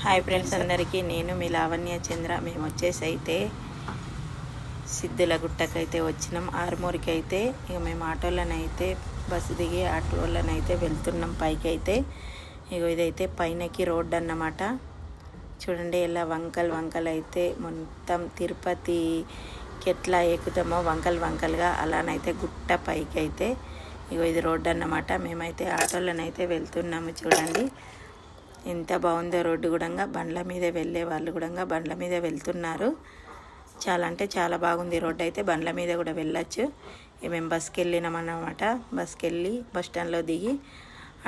Hi friends అందరికీ నేను మీ లావణ్య చంద్ర. మేము వచ్చేసి అయితే సిద్ధుల గుట్టకైతే వచ్చినాం. ఆరుమూరికి అయితే ఇక మేము ఆటోలనైతే బస్సు దిగి ఆటోలనైతే వెళ్తున్నాం పైకి అయితే ఇక ఇదైతే పైనకి రోడ్ అన్నమాట. చూడండి ఇలా వంకల్ వంకల్ అయితే మొత్తం తిరుపతికి ఎట్లా ఎక్కుతామో వంకల్ వంకలుగా అలానైతే గుట్ట పైకి అయితే ఇగో ఇది రోడ్డు అన్నమాట. మేమైతే ఆటోలనైతే వెళ్తున్నాము చూడండి. ఎంత బాగుందో రోడ్డు కూడా బండ్ల మీద వెళ్ళే వాళ్ళు కూడా బండ్ల మీద వెళ్తున్నారు. చాలా అంటే చాలా బాగుంది రోడ్డు అయితే బండ్ల మీద కూడా వెళ్ళొచ్చు. మేము బస్కి వెళ్ళినామన్నమాట. బస్కి వెళ్ళి బస్ స్టాండ్లో దిగి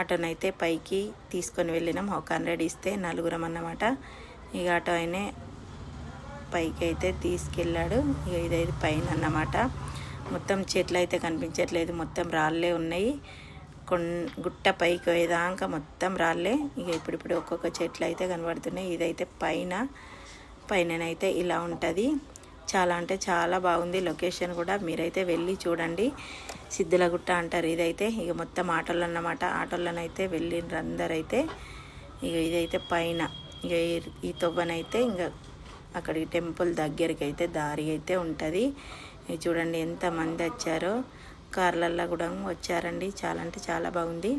ఆటోనైతే పైకి తీసుకొని వెళ్ళినాం. ఒక హండ్రెడ్ ఇస్తే నలుగురం అన్నమాట. ఇక ఆటో ఆయనే పైకి అయితే తీసుకెళ్ళాడు. ఇక ఇదైతే పైన అన్నమాట. మొత్తం చెట్లు అయితే కనిపించట్లేదు. మొత్తం రాళ్ళే ఉన్నాయి. కొన్ గుట్ట పైకి పోయేదాకా మొత్తం రాళ్ళే. ఇక ఇప్పుడిప్పుడు ఒక్కొక్క చెట్లు అయితే కనబడుతున్నాయి. ఇదైతే పైన పైననైతే ఇలా ఉంటుంది. చాలా అంటే చాలా బాగుంది లొకేషన్ కూడా. మీరైతే వెళ్ళి చూడండి. సిద్ధులగుట్ట అంటారు ఇదైతే. ఇక మొత్తం ఆటోలు అన్నమాట ఆటోలనైతే వెళ్ళిండ్రు అందరైతే. ఇక ఇదైతే పైన. ఇక ఈ- తొవ్వనైతే ఇంకా అక్కడికి టెంపుల్ దగ్గరికి అయితే దారి అయితే ఉంటుంది. చూడండి ఎంతమంది వచ్చారో. కార్లల్లో కూడా వచ్చారండి. చాలా అంటే చాలా బాగుంది.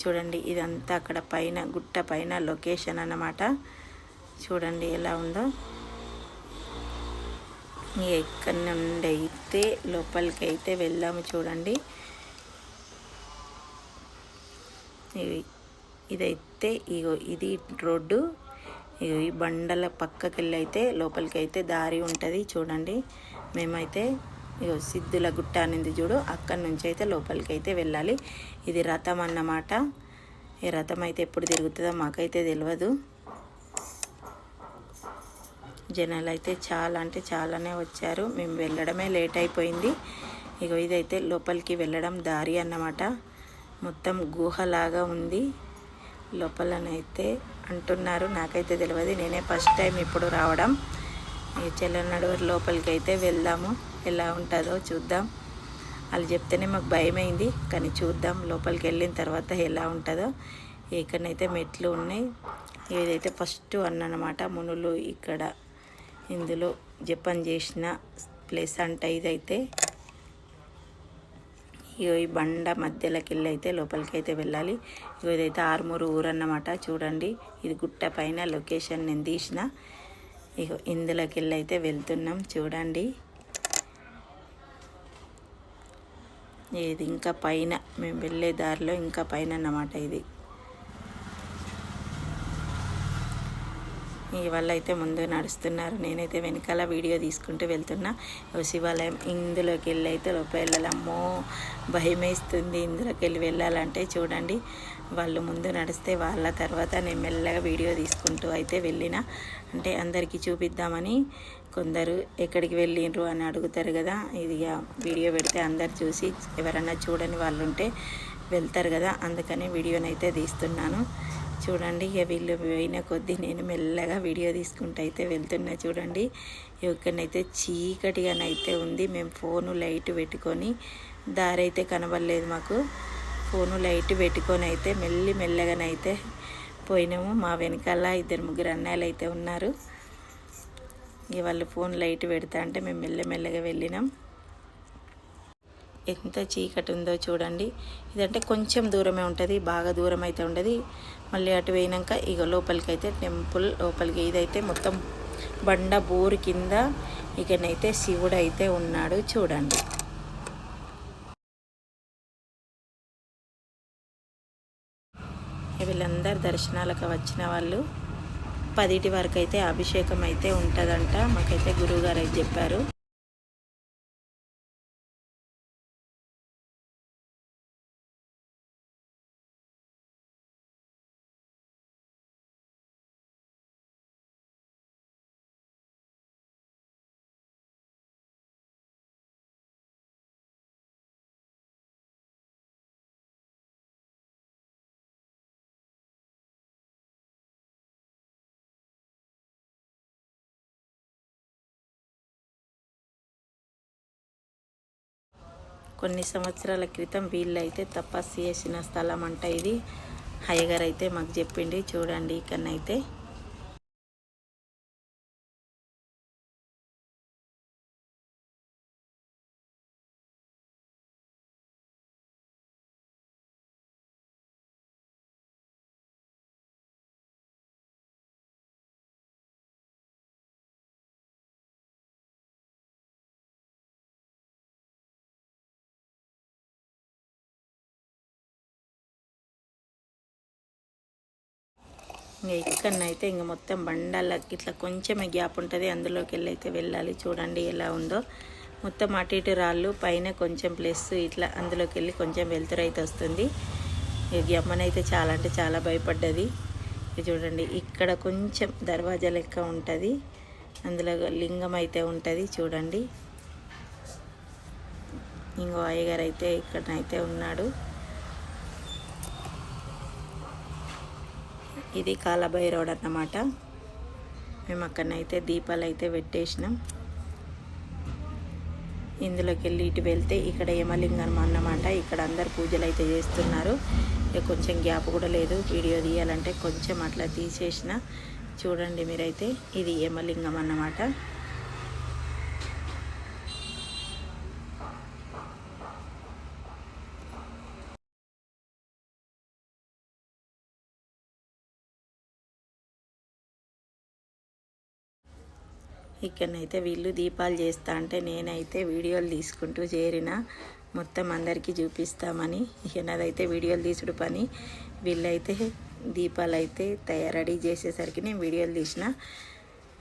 చూడండి ఇదంతా అక్కడ పైన గుట్ట పైన లొకేషన్ అన్నమాట. చూడండి ఎలా ఉందో. ఎక్కడి నుండి అయితే లోపలికి అయితే వెళ్దాము చూడండి. ఇదైతే ఇగో ఇది రోడ్డు. ఇగో ఈ బండల పక్కకి వెళ్ళి అయితే లోపలికి అయితే దారి ఉంటుంది చూడండి. మేమైతే సిద్ధుల గుట్ట అనేది చూడు అక్కడి నుంచి అయితే లోపలికి అయితే వెళ్ళాలి. ఇది రథం అన్నమాట. ఈ రథం అయితే ఎప్పుడు తిరుగుతుందో మాకైతే తెలియదు జనాలు అయితే చాలా అంటే చాలానే వచ్చారు. మేము వెళ్ళడమే లేట్ అయిపోయింది. ఇగో ఇదైతే లోపలికి వెళ్ళడం దారి అన్నమాట. మొత్తం గుహలాగా ఉంది. లోపలనైతే అంటున్నారు. నాకైతే తెలియదు నేనే ఫస్ట్ టైం ఇప్పుడు రావడం. ఈ చెల్లనడువరి లోపలికి అయితే వెళ్దాము. ఎలా ఉంటుందో చూద్దాం. వాళ్ళు చెప్తేనే మాకు భయమైంది కానీ చూద్దాం లోపలికి వెళ్ళిన తర్వాత ఎలా ఉంటుందో. ఇక్కడనైతే మెట్లు ఉన్నాయి. ఏదైతే ఫస్ట్ అన్నమాట మునులు ఇక్కడ ఇందులో జపం చేసిన ప్లేస్ అంట ఇదైతే. ఇగో ఈ బండ మధ్యలోకి వెళ్ళి అయితే లోపలికి అయితే వెళ్ళాలి. ఇగో ఇదైతే ఆరుమూరు ఊరు అన్నమాట చూడండి. ఇది గుట్ట పైన లొకేషన్ నేను తీసిన. ఇగో ఇందులోకి వెళ్ళి అయితే వెళ్తున్నాం చూడండి. ఇది ఇంకా పైన. మేము వెళ్ళే దారిలో ఇంకా పైన అన్నమాట ఇది. ఇవాళ అయితే ముందు నడుస్తున్నారు. నేనైతే వెనకాల వీడియో తీసుకుంటూ వెళ్తున్నా. శివాలయం ఇందులోకి వెళ్ళి అయితే లోపల వెళ్ళాలమ్మో. భయం ఇందులోకి వెళ్ళి వెళ్ళాలంటే. చూడండి వాళ్ళు ముందు నడిస్తే వాళ్ళ తర్వాత నేను మెల్లగా వీడియో తీసుకుంటూ అయితే వెళ్ళిన. అంటే అందరికీ చూపిద్దామని కొందరు ఎక్కడికి వెళ్ళిండ్రు అని అడుగుతారు కదా. ఇది వీడియో పెడితే అందరు చూసి ఎవరన్నా చూడని వాళ్ళు ఉంటే వెళ్తారు కదా. అందుకని వీడియోనైతే తీస్తున్నాను. చూడండి ఇక వీళ్ళు పోయిన కొద్దీ నేను మెల్లగా వీడియో తీసుకుంటూ అయితే వెళ్తున్నా చూడండి. ఇక్కడనైతే చీకటిగానైతే ఉంది. మేము ఫోను లైట్ పెట్టుకొని దారి అయితే కనబడలేదు మాకు. ఫోను లైట్ పెట్టుకొని అయితే మెల్లి మెల్లగానైతే పోయినాము. మా వెనకాల ఇద్దరు ముగ్గురు అన్నయ్యలు అయితే ఉన్నారు. ఇక వాళ్ళు ఫోన్ లైట్ పెడతా అంటే మేము మెల్లమెల్లగా వెళ్ళినాం. ఎంత చీకటి ఉందో చూడండి. ఇదంటే కొంచెం దూరమే ఉంటుంది బాగా దూరం అయితే ఉండదు. మళ్ళీ అటు పోయినాక ఇక లోపలికి అయితే టెంపుల్ లోపలికి ఇదైతే మొత్తం బండ బోరు కింద ఇకనైతే శివుడు అయితే ఉన్నాడు చూడండి. వీళ్ళందరు దర్శనాలకు వచ్చిన వాళ్ళు. పదిటి వరకు అయితే అభిషేకం అయితే ఉంటుందంట. మాకైతే గురువుగారు అయితే చెప్పారు. కొన్ని సంవత్సరాల క్రితం వీళ్ళైతే తపస్సు చేసిన స్థలం అంట ఇది. హయ్యగారు అయితే మాకు చెప్పిండి చూడండి ఇక్కడనైతే. ఇంకా ఇక్కడనైతే ఇంక మొత్తం బండాల ఇట్లా కొంచెమే గ్యాప్ ఉంటుంది. అందులోకి వెళ్ళి అయితే వెళ్ళాలి. చూడండి ఎలా ఉందో. మొత్తం అటు ఇటు రాళ్ళు పైన కొంచెం ప్లస్ ఇట్లా అందులోకి వెళ్ళి కొంచెం వెలుతురు అయితే వస్తుంది. ఇక ఈ అమ్మనైతే చాలా అంటే చాలా భయపడ్డది. చూడండి ఇక్కడ కొంచెం దర్వాజా లెక్క ఉంటుంది. అందులో లింగం అయితే ఉంటుంది. చూడండి. ఇంకో అయ్యగారు అయితే ఇక్కడనైతే ఉన్నాడు. ఇది కాలభైరవుడు అన్నమాట మేము అక్కడనైతే దీపాలు అయితే పెట్టేసినాం. ఇందులోకి వెళ్ళి ఇటు వెళ్తే ఇక్కడ యమలింగం అన్నమాట. ఇక్కడ అందరు పూజలు అయితే చేస్తున్నారు. ఇక కొంచెం గ్యాప్ కూడా లేదు. వీడియో తీయాలంటే కొంచెం అట్లా తీసేసిన. చూడండి మీరైతే. ఇది యమలింగం అన్నమాట. ఇక్కడనైతే వీళ్ళు దీపాలు చేస్తా అంటే నేనైతే వీడియోలు తీసుకుంటూ చేరిన. మొత్తం అందరికీ చూపిస్తామని. ఇక నాదైతే వీడియోలు తీసుడు పని. వీళ్ళైతే దీపాలు అయితే తయారు రెడీ చేసేసరికి నేను వీడియోలు తీసిన.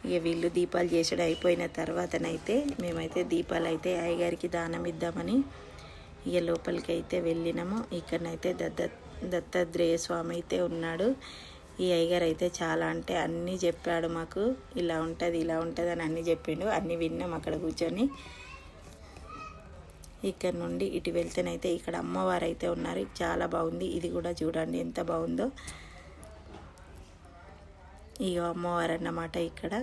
ఇక వీళ్ళు దీపాలు చేసుడు అయిపోయిన తర్వాతనైతే మేమైతే దీపాలు అయితే అయ్యగారికి దానం ఇద్దామని ఇక లోపలికి అయితే వెళ్ళినాము. ఇక్కడనైతే దత్త దత్తాత్రేయ స్వామి అయితే ఉన్నాడు. ఈ అయ్యగారు అయితే చాలా అంటే అన్నీ చెప్పాడు మాకు. ఇలా ఉంటుంది ఇలా ఉంటుంది అని అన్నీ చెప్పిండు. అన్నీ విన్నాం అక్కడ కూర్చొని. ఇక్కడ నుండి ఇటు వెళ్తేనైతే ఇక్కడ అమ్మవారు అయితే ఉన్నారు. చాలా బాగుంది. ఇది కూడా చూడండి ఎంత బాగుందో. ఈ అమ్మవారు అన్నమాట ఇక్కడ.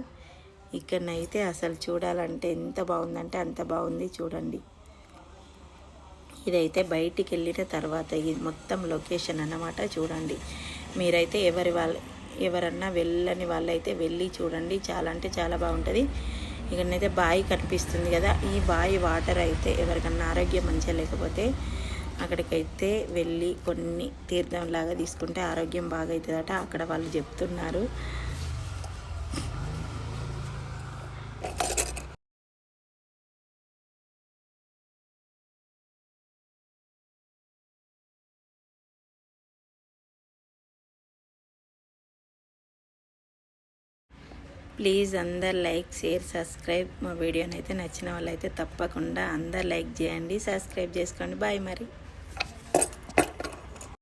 ఇక్కడనైతే అసలు చూడాలంటే ఎంత బాగుందంటే అంత బాగుంది చూడండి. ఇదైతే బయటికి వెళ్ళిన తర్వాత ఇది మొత్తం లొకేషన్ అన్నమాట చూడండి. మీరైతే ఎవరి వాళ్ళ ఎవరన్నా వెళ్ళని వాళ్ళైతే వెళ్ళి చూడండి. చాలా అంటే చాలా బాగుంటుంది. ఇక్కడనైతే బావి కనిపిస్తుంది కదా ఈ బావి వాటర్ అయితే ఎవరికన్నా ఆరోగ్యం మంచిగా లేకపోతే అక్కడికైతే వెళ్ళి కొన్ని తీర్థంలాగా తీసుకుంటే ఆరోగ్యం బాగా అవుతుందట అక్కడ వాళ్ళు చెప్తున్నారు. ప్లీజ్ అందరు లైక్ షేర్ సబ్స్క్రైబ్. మా వీడియోని అయితే నచ్చిన వాళ్ళైతే తప్పకుండా అందరు లైక్ చేయండి సబ్స్క్రైబ్ చేసుకోండి. బాయ్ మరి.